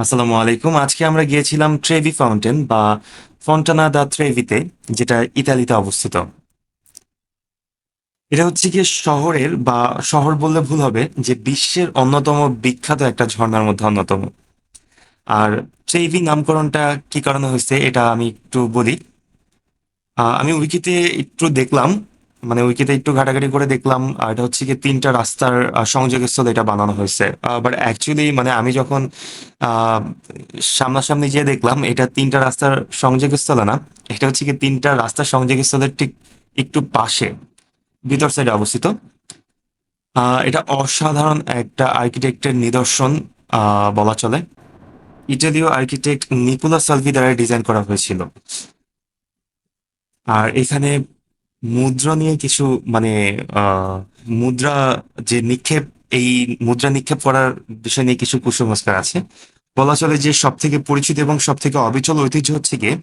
আসসালামু আলাইকুম। আজকে আমরা গিয়েছিলাম ট্রেভি ফাউন্টেন বা ফন্টানা দা ট্রেভিতে যেটা ইতালিতে অবস্থিত। এটা হচ্ছে গিয়ে শহরের বা শহর বললে ভুল হবে, যে বিশ্বের অন্যতম বিখ্যাত একটা ঝর্ণার মধ্যে অন্যতম। আর ট্রেভি নামকরণটা কি কারণে হয়েছে, এটা আমি একটু বলি। আমি উইকিতে একটু দেখলাম মানে উইকিতে একটু ঘাটাঘাটি করে দেখলাম, আর এটা হচ্ছে কি তিনটা রাস্তার সংযোগস্থলে এটা বানানো হয়েছে। বাট অ্যাকচুয়ালি মানে আমি যখন সামনাসামনি যেয়ে দেখলাম, এটা তিনটা রাস্তার সংযোগস্থলে না, এটা হচ্ছে কি তিনটা রাস্তার সংযোগস্থলের ঠিক একটু পাশে, ভিতর সাইডে অবস্থিত। এটা অসাধারণ একটা আর্কিটেক্টের নিদর্শন বলা চলে। ইটালীয় আর্কিটেক্ট নিকোলা সালভি দ্বারা ডিজাইন করা হয়েছিল। আর এখানে মুদ্রা নিয়ে কিছু মানে আহ, মুদ্রা যে নিক্ষেপ এই মুদ্রা নিক্ষেপ করার বিষয় নিয়ে কিছু কুসংস্কার আছে। বলা চলে যে সব থেকে পরিচিত এবং সব থেকে অবিচল ঐতিহ্য হচ্ছে গিয়ে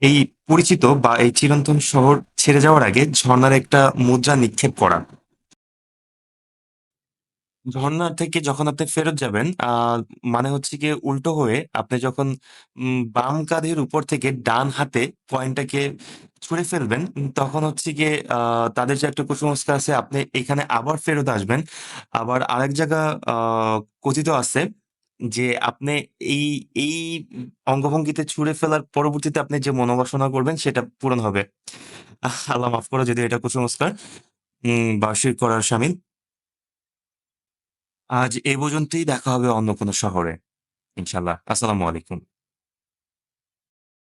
এই পরিচিত বা এই চিরন্তন শহর ছেড়ে যাওয়ার আগে ঝর্ণার একটা মুদ্রা নিক্ষেপ করা। ঝর্ণা থেকে যখন আপনি ফেরত যাবেন মানে হচ্ছে গিয়ে উল্টো হয়ে আপনি যখন উম, বাম কাঁধের উপর থেকে ডান হাতে কয়েনটাকে ছুঁড়ে ফেলবেন তখন হচ্ছে আহ তাদের যে একটা কুসংস্কার আছে আপনি এখানে আবার ফেরত আসবেন। আবার আরেক জায়গা কথিত আছে যে আপনি এই এই অঙ্গভঙ্গিতে ছুঁড়ে ফেলার পরবর্তীতে আপনি যে মনোবাসনা করবেন সেটা পূরণ হবে। আল্লাহ মাফ করো যদি এটা কুসংস্কার উম বা শির করার শামিল আজ এ পর্যন্তই দেখা হবে অন্য কোনো শহরে। ইনশাল্লাহ আসসালামু আলাইকুম।